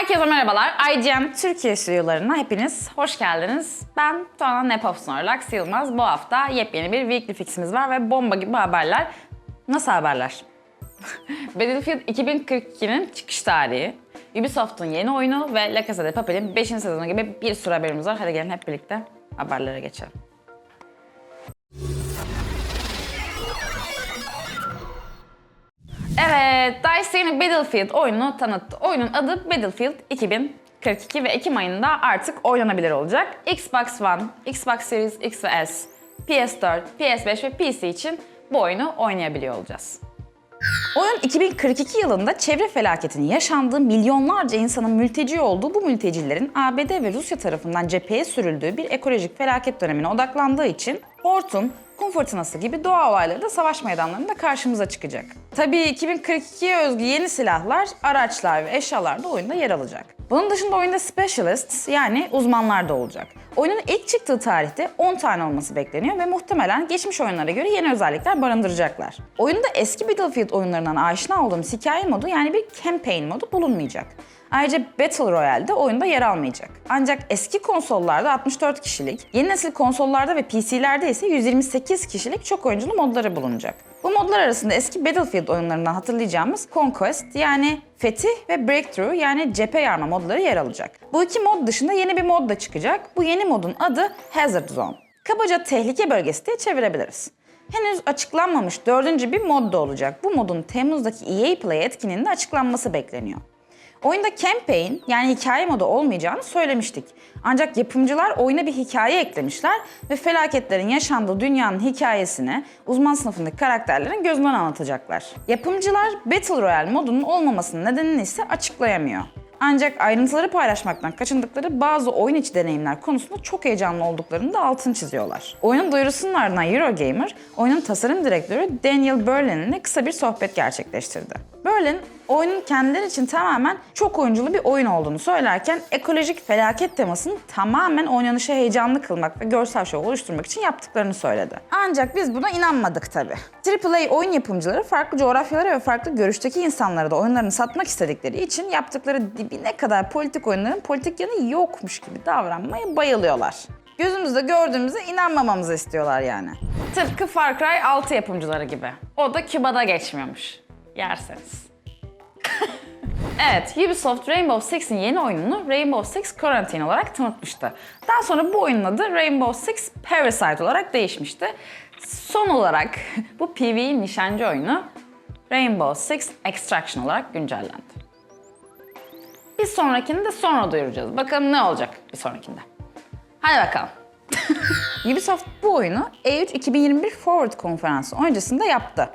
Herkese merhabalar. IGN Türkiye stüdyolarına hepiniz hoş geldiniz. Ben Tuana Nepopsnorlak Yılmaz. Bu hafta yepyeni bir Weekly Fix'imiz var ve bomba gibi haberler. Nasıl haberler? Battlefield 2042'nin çıkış tarihi, Ubisoft'un yeni oyunu ve La Casa de Papel'in 5. sezonu gibi bir sürü haberimiz var. Hadi gelin hep birlikte haberlere geçelim. Evet, DICE yeni Battlefield oyununu tanıttı. Oyunun adı Battlefield 2042 ve Ekim ayında artık oynanabilir olacak. Xbox One, Xbox Series X ve S, PS4, PS5 ve PC için bu oyunu oynayabiliyor olacağız. Oyun 2042 yılında çevre felaketinin yaşandığı milyonlarca insanın mülteci olduğu bu mültecilerin ABD ve Rusya tarafından cepheye sürüldüğü bir ekolojik felaket dönemine odaklandığı için hortum, kum fırtınası gibi doğa olayları da savaş meydanlarında karşımıza çıkacak. Tabii 2042'ye özgü yeni silahlar, araçlar ve eşyalar da oyunda yer alacak. Bunun dışında oyunda specialists yani uzmanlar da olacak. Oyunun ilk çıktığı tarihte 10 tane olması bekleniyor ve muhtemelen geçmiş oyunlara göre yeni özellikler barındıracaklar. Oyunda eski Battlefield oyunlarından aşina olduğumuz hikaye modu yani bir campaign modu bulunmayacak. Ayrıca Battle Royale'de oyunda yer almayacak. Ancak eski konsollarda 64 kişilik, yeni nesil konsollarda ve PC'lerde ise 128 kişilik çok oyunculu modları bulunacak. Bu modlar arasında eski Battlefield oyunlarından hatırlayacağımız Conquest yani Fetih ve Breakthrough yani cephe yarma modları yer alacak. Bu iki mod dışında yeni bir mod da çıkacak. Bu yeni modun adı Hazard Zone. Kabaca tehlike bölgesi diye çevirebiliriz. Henüz açıklanmamış dördüncü bir mod da olacak. Bu modun Temmuz'daki EA Play etkinliğinde açıklanması bekleniyor. Oyunda campaign yani hikaye modu olmayacağını söylemiştik. Ancak yapımcılar oyuna bir hikaye eklemişler ve felaketlerin yaşandığı dünyanın hikayesini uzman sınıfındaki karakterlerin gözünden anlatacaklar. Yapımcılar Battle Royale modunun olmamasının nedenini ise açıklayamıyor. Ancak ayrıntıları paylaşmaktan kaçındıkları bazı oyun içi deneyimler konusunda çok heyecanlı olduklarını da altını çiziyorlar. Oyunun duyurusunun ardından Eurogamer, oyunun tasarım direktörü Daniel Berlin'le kısa bir sohbet gerçekleştirdi. Berlin, oyunun kendileri için tamamen çok oyunculu bir oyun olduğunu söylerken ekolojik felaket temasını tamamen oynanışı heyecanlı kılmak ve görsel şov oluşturmak için yaptıklarını söyledi. Ancak biz buna inanmadık tabi. AAA oyun yapımcıları farklı coğrafyalara ve farklı görüşteki insanlara da oyunlarını satmak istedikleri için yaptıkları dibine kadar politik oyunların politik yanı yokmuş gibi davranmaya bayılıyorlar. Gözümüzde gördüğümüze inanmamamızı istiyorlar yani. Tıpkı Far Cry 6 yapımcıları gibi. O da Küba'da geçmiyormuş. Yerseniz. Evet, Ubisoft Rainbow Six'in yeni oyununu Rainbow Six Quarantine olarak tanıtmıştı. Daha sonra bu oyunun adı Rainbow Six Parasite olarak değişmişti. Son olarak bu PvE nişancı oyunu Rainbow Six Extraction olarak güncellendi. Bir sonrakini de sonra duyuracağız. Bakalım ne olacak bir sonrakinde. Hadi bakalım. Ubisoft bu oyunu E3 2021 Forward konferansı öncesinde yaptı.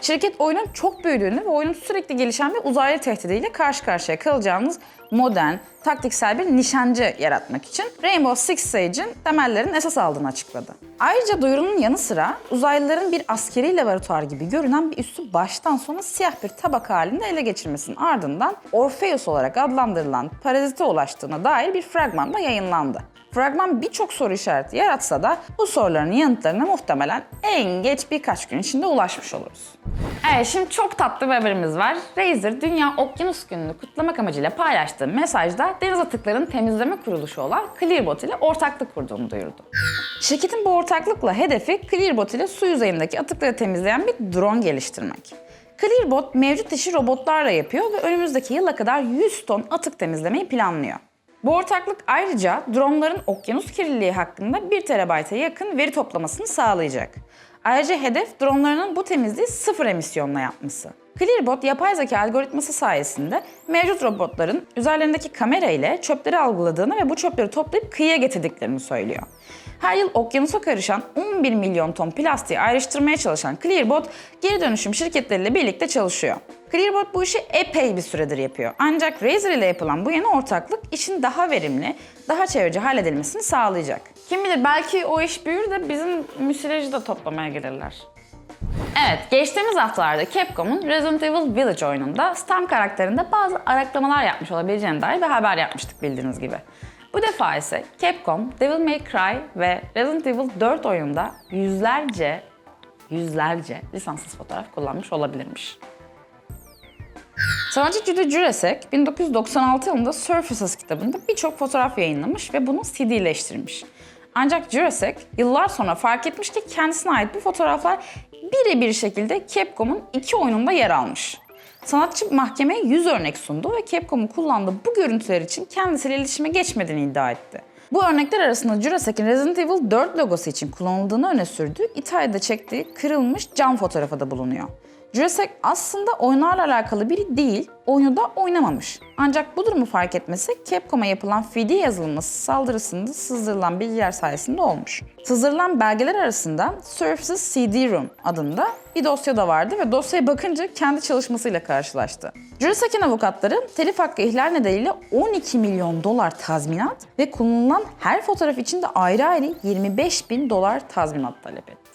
Şirket oyunun çok büyüdüğünü ve oyunun sürekli gelişen bir uzaylı tehdidiyle karşı karşıya kalacağımız modern, taktiksel bir nişancı yaratmak için Rainbow Six Siege'in temellerin esas aldığını açıkladı. Ayrıca duyurunun yanı sıra uzaylıların bir askeri laboratuvar gibi görünen bir üssü baştan sona siyah bir tabaka halinde ele geçirmesinin ardından Orpheus olarak adlandırılan parazite ulaştığına dair bir fragman da yayınlandı. Fragman birçok soru işareti yaratsa da bu soruların yanıtlarına muhtemelen en geç birkaç gün içinde ulaşmış oluruz. Evet şimdi çok tatlı bir haberimiz var. Razer Dünya Okyanus Günü'nü kutlamak amacıyla paylaştığı mesajda deniz atıklarının temizleme kuruluşu olan Clearbot ile ortaklık kurduğunu duyurdu. Şirketin bu ortaklıkla hedefi Clearbot ile su yüzeyindeki atıkları temizleyen bir drone geliştirmek. Clearbot mevcut işi robotlarla yapıyor ve önümüzdeki yıla kadar 100 ton atık temizlemeyi planlıyor. Bu ortaklık ayrıca dronların okyanus kirliliği hakkında 1 terabayta yakın veri toplamasını sağlayacak. Ayrıca hedef dronlarının bu temizliği sıfır emisyonla yapması. Clearbot yapay zeka algoritması sayesinde mevcut robotların üzerlerindeki kamera ile çöpleri algıladığını ve bu çöpleri toplayıp kıyıya getirdiklerini söylüyor. Her yıl okyanusa karışan 11 milyon ton plastiği ayrıştırmaya çalışan Clearbot geri dönüşüm şirketleriyle birlikte çalışıyor. Clearbot bu işi epey bir süredir yapıyor. Ancak Razer ile yapılan bu yeni ortaklık işin daha verimli, daha çevreci halledilmesini sağlayacak. Kim bilir belki o iş büyür de bizim müsilajı da toplamaya gelirler. Evet, geçtiğimiz haftalarda Capcom'un Resident Evil Village oyununda Stam karakterinde bazı araklamalar yapmış olabileceğine dair bir haber yapmıştık bildiğiniz gibi. Bu defa ise Capcom, Devil May Cry ve Resident Evil 4 oyunda yüzlerce, yüzlerce lisanssız fotoğraf kullanmış olabilirmiş. Sanatçı Judy Jurasek 1996 yılında Surfaces kitabında birçok fotoğraf yayınlamış ve bunu CD'leştirmiş. Ancak Jurasek yıllar sonra fark etmiş ki kendisine ait bu fotoğraflar birebir şekilde Capcom'un iki oyununda yer almış. Sanatçı mahkemeye 100 örnek sundu ve Capcom'un kullandığı bu görüntüler için kendisiyle iletişime geçmediğini iddia etti. Bu örnekler arasında Jurasek'in Resident Evil 4 logosu için kullanıldığını öne sürdüğü İtalya'da çektiği kırılmış cam fotoğrafı da bulunuyor. Jurassic aslında oyunlarla alakalı biri değil, oyunu da oynamamış. Ancak bu durumu fark etmesi Capcom'a yapılan CD yazılması saldırısında sızdırılan bilgiler sayesinde olmuş. Sızdırılan belgeler arasında Surfaces CD-ROM adında bir dosya da vardı ve dosyaya bakınca kendi çalışmasıyla karşılaştı. Jurassic'in avukatları telif hakkı ihlal nedeniyle 12 milyon dolar tazminat ve kullanılan her fotoğraf için de ayrı ayrı 25 bin dolar tazminat talep etti.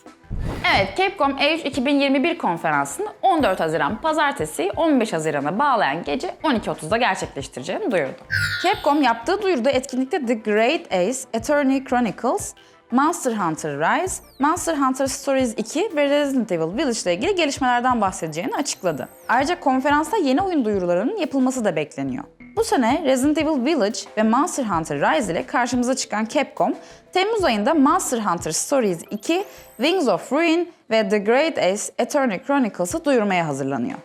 Evet, Capcom E3 2021 konferansını 14 Haziran pazartesi 15 Haziran'a bağlayan gece 12.30'da gerçekleştireceğini duyurdu. Capcom yaptığı duyuruda etkinlikte The Great Ace, Attorney Chronicles, Monster Hunter Rise, Monster Hunter Stories 2 ve Resident Evil Village ile ilgili gelişmelerden bahsedeceğini açıkladı. Ayrıca konferansta yeni oyun duyurularının yapılması da bekleniyor. Bu sene Resident Evil Village ve Monster Hunter Rise ile karşımıza çıkan Capcom, Temmuz ayında Monster Hunter Stories 2, Wings of Ruin ve The Great Ace Attorney Chronicles'ı duyurmaya hazırlanıyor.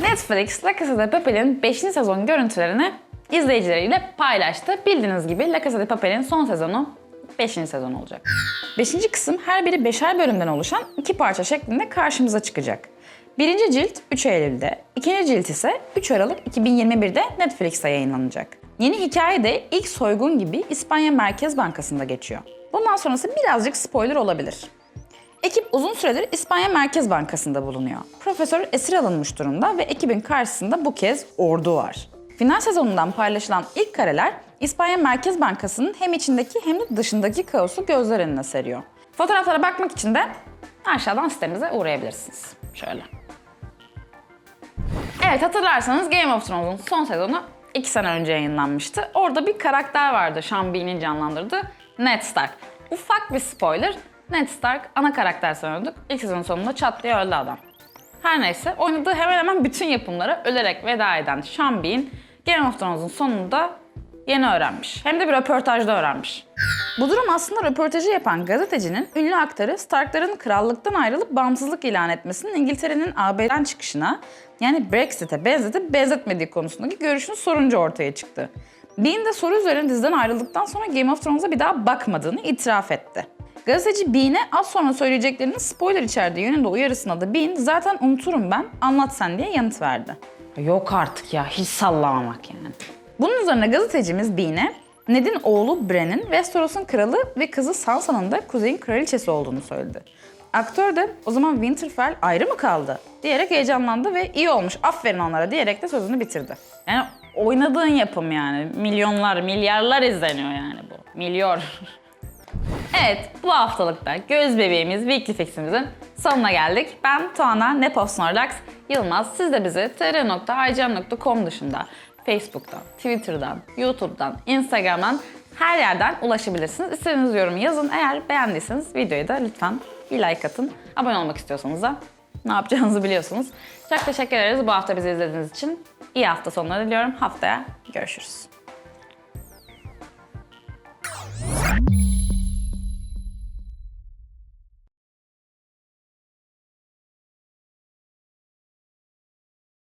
Netflix, La Casa de Papel'in 5. sezon görüntülerini izleyicileriyle paylaştı. Bildiğiniz gibi La Casa de Papel'in son sezonu 5. sezon olacak. 5. kısım her biri 5'er bölümden oluşan iki parça şeklinde karşımıza çıkacak. Birinci cilt 3 Eylül'de, ikinci cilt ise 3 Aralık 2021'de Netflix'te yayınlanacak. Yeni hikaye de ilk soygun gibi İspanya Merkez Bankası'nda geçiyor. Bundan sonrası birazcık spoiler olabilir. Ekip uzun süredir İspanya Merkez Bankası'nda bulunuyor. Profesör esir alınmış durumda ve ekibin karşısında bu kez ordu var. Final sezonundan paylaşılan ilk kareler İspanya Merkez Bankası'nın hem içindeki hem de dışındaki kaosu gözler önüne seriyor. Fotoğraflara bakmak için de aşağıdan sitemize uğrayabilirsiniz. Şöyle. Evet hatırlarsanız Game of Thrones'un son sezonu 2 sene önce yayınlanmıştı. Orada bir karakter vardı Sean Bean'in canlandırdığı Ned Stark. Ufak bir spoiler. Ned Stark ana karakter sanıyorduk. İlk sezon sonunda çat diye öldü adam. Her neyse oynadığı hemen hemen bütün yapımlara ölerek veda eden Sean Bean Game of Thrones'un sonunda yeni öğrenmiş. Hem de bir röportajda öğrenmiş. Bu durum aslında röportajı yapan gazetecinin ünlü aktarı Stark'ların krallıktan ayrılıp bağımsızlık ilan etmesinin İngiltere'nin AB'den çıkışına yani Brexit'e benzetip benzetmediği konusundaki görüşünü sorunca ortaya çıktı. Bean de soru üzerine diziden ayrıldıktan sonra Game of Thrones'a bir daha bakmadığını itiraf etti. Gazeteci Bean'e az sonra söyleyeceklerinin spoiler içerdiği yönünde uyarısına da Bean zaten unuturum ben anlat sen diye yanıt verdi. Yok artık ya hiç sallamamak yani. Bunun üzerine gazetecimiz Bean'e Ned'in oğlu Bran'in Westeros'un kralı ve kızı Sansa'nın da kuzeyin kraliçesi olduğunu söyledi. Aktör de o zaman Winterfell ayrı mı kaldı diyerek heyecanlandı ve iyi olmuş aferin onlara diyerek de sözünü bitirdi. Yani oynadığın yapım yani milyonlar milyarlar izleniyor yani bu. Milyon. Evet, bu haftalıkta göz bebeğimiz Weekly Fix'imizin sonuna geldik. Ben Tuana Neposnorlax Yılmaz. Siz de bizi tr.icm.com dışında Facebook'tan, Twitter'dan, YouTube'dan, Instagram'dan her yerden ulaşabilirsiniz. İstediğiniz yorumu yazın. Eğer beğendiyseniz videoyu da lütfen bir like atın. Abone olmak istiyorsanız da ne yapacağınızı biliyorsunuz. Çok teşekkür ederiz bu hafta bizi izlediğiniz için. İyi hafta sonları diliyorum. Haftaya görüşürüz.